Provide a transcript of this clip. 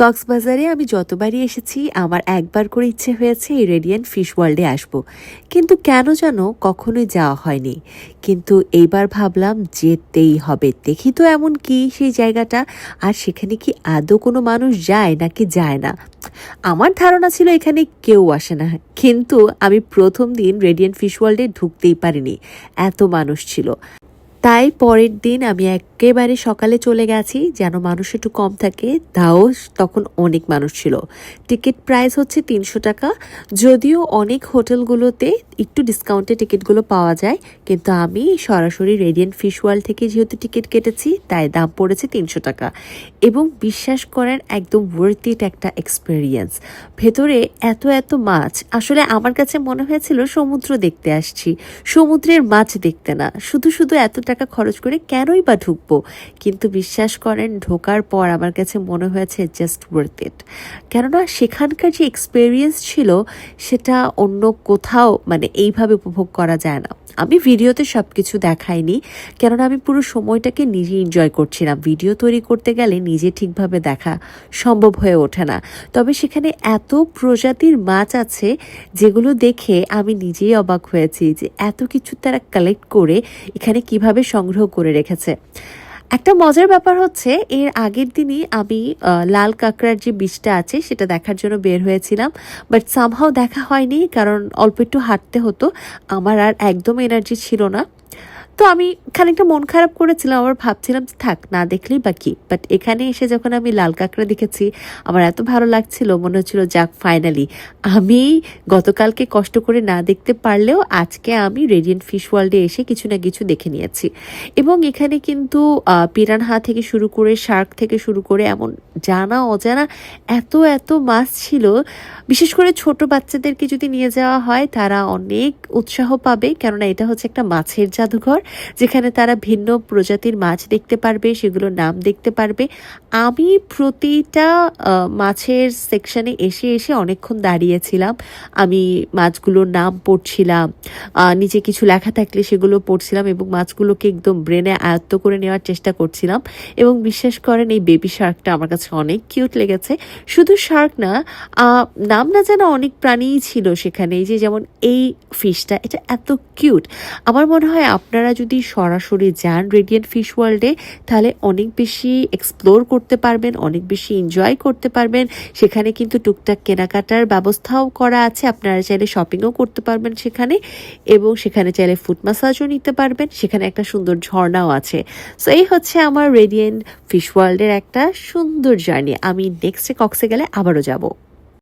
কক্সবাজারে আমি যতবারই এসেছি, আমার একবার করে ইচ্ছে হয়েছে এই রেডিয়েন্ট ফিশ ওয়ার্ল্ডে আসব। কিন্তু কেন যেন কখনোই যাওয়া হয়নি। কিন্তু এইবার ভাবলাম যেতেই হবে। দেখি তো এমন কি সেই জায়গাটা, আর সেখানে কি আদৌ কোনো মানুষ যায় নাকি যায় না? আমার ধারণা ছিল এখানে কেউ আসে না। কিন্তু আমি প্রথম দিন রেডিয়েন্ট ফিশ ওয়ার্ল্ডে ঢুকতেই পারিনি। এত মানুষ ছিল। তাই পরের দিন আমি একেবারে সকালে চলে গেছি, যেন মানুষ একটু কম থাকে। তাও তখন অনেক মানুষ ছিল। টিকিট প্রাইস হচ্ছে তিনশো টাকা। যদিও অনেক হোটেলগুলোতে একটু ডিসকাউন্টে টিকিটগুলো পাওয়া যায়, কিন্তু আমি সরাসরি রেডিয়েন্ট ফিশ ওয়ার্ল্ড থেকে যেহেতু টিকিট কেটেছি, তাই দাম পড়েছে তিনশো টাকা। এবং বিশ্বাস করেন, একদম ওয়ার্থ ইট একটা এক্সপিরিয়েন্স ভেতরে এত এত মাছ। আসলে আমার কাছে মনে হয়েছিল, সমুদ্র দেখতে আসছি। সমুদ্রের মাছ দেখতে না। শুধু শুধু এত টাকা খরচ করে কেনই বা ঢুকবো? কিন্তু বিশ্বাস করেন, ঢোকার পর আমার কাছে মনে হয়েছে জাস্ট ওয়ার্থ ইট কেননা সেখানকার যে এক্সপিরিয়েন্স ছিল, সেটা অন্য কোথাও মানে এইভাবে উপভোগ করা যায় না। আমি ভিডিওতে সব কিছু দেখাইনি, কেননা আমি পুরো সময়টাকে নিজে এনজয় করছিলাম ভিডিও তৈরি করতে গেলে নিজে ঠিকভাবে দেখা সম্ভব হয়ে ওঠে না। তবে সেখানে এত প্রজাতির মাছ আছে, যেগুলো দেখে আমি নিজেই অবাক হয়েছি যে এত কিছু তারা কালেক্ট করে এখানে কীভাবে সংগ্রহ করে রেখেছে। একটা মজার ব্যাপার হচ্ছে, এর আগের দিনই আমি লাল কাঁকড়ার যে বীজটা আছে, সেটা দেখার জন্য বের হয়েছিলাম। বাট সামহাও দেখা হয়নি, কারণ অল্প একটু হাঁটতে হতো। আমার আর একদম এনার্জি ছিল না। তো আমি খানিকটা মন খারাপ করেছিলাম, আবার ভাবছিলাম যে থাক, না দেখলেই বা কি বাট এখানে এসে যখন আমি লাল কাঁকড়া দেখেছি, আমার এত ভালো লাগছিল, মনে হচ্ছিল, যাক ফাইনালি আমি গতকালকে কষ্ট করে না দেখতে পারলেও আজকে আমি রেডিয়েন্ট ফিশ ওয়ার্ল্ডে এসে কিছু না কিছু দেখে নিয়েছি। এবং এখানে কিন্তু পিরানহা থেকে শুরু করে, শার্ক থেকে শুরু করে, এমন জানা, অজানা, এত এত মাছ ছিল। বিশেষ করে ছোট বাচ্চাদেরকে যদি নিয়ে যাওয়া হয়, তারা অনেক উৎসাহ পাবে। কেননা এটা হচ্ছে একটা মাছের জাদুঘর। যেখানে তারা ভিন্ন প্রজাতির মাছ দেখতে পারবে, সেগুলোর নাম দেখতে পারবে। আমি প্রতিটা মাছের সেকশনে এসে এসে অনেকক্ষণ দাঁড়িয়েছিলাম। আমি মাছগুলোর নাম পড়ছিলাম নিচে কিছু লেখা থাকলে সেগুলো পড়ছিলাম এবং মাছগুলোকে একদম ব্রেনে আয়ত্ত করে নেওয়ার চেষ্টা করছিলাম। এবং বিশ্বাস করেন, এই বেবি শার্কটা আমার কাছে অনেক কিউট লেগেছে। শুধু শার্ক না নাম না জানা অনেক প্রাণীই ছিল সেখানে। যে যেমন এই ফিশটা, এটা এত কিউট। আমার মনে হয় আপনারা যদি সরাসরি যান রেডিয়েন্ট ফিশ ওয়ার্ল্ডে তাহলে অনেক বেশি এক্সপ্লোর করতে পারবেন, অনেক বেশি এনজয় করতে পারবেন। সেখানে কিন্তু টুকটাক কেনাকাটার ব্যবস্থাও করা আছে, আপনারা চাইলে শপিংও করতে পারবেন সেখানে এবং সেখানে চাইলে ফুট মাসাজও নিতে পারবেন, সেখানে একটা সুন্দর ঝর্ণাও আছে। সো এই হচ্ছে আমার রেডিয়েন্ট ফিশ ওয়ার্ল্ডের একটা সুন্দর জার্নি আমি নেক্সটে কক্সে গেলে আবারও যাব।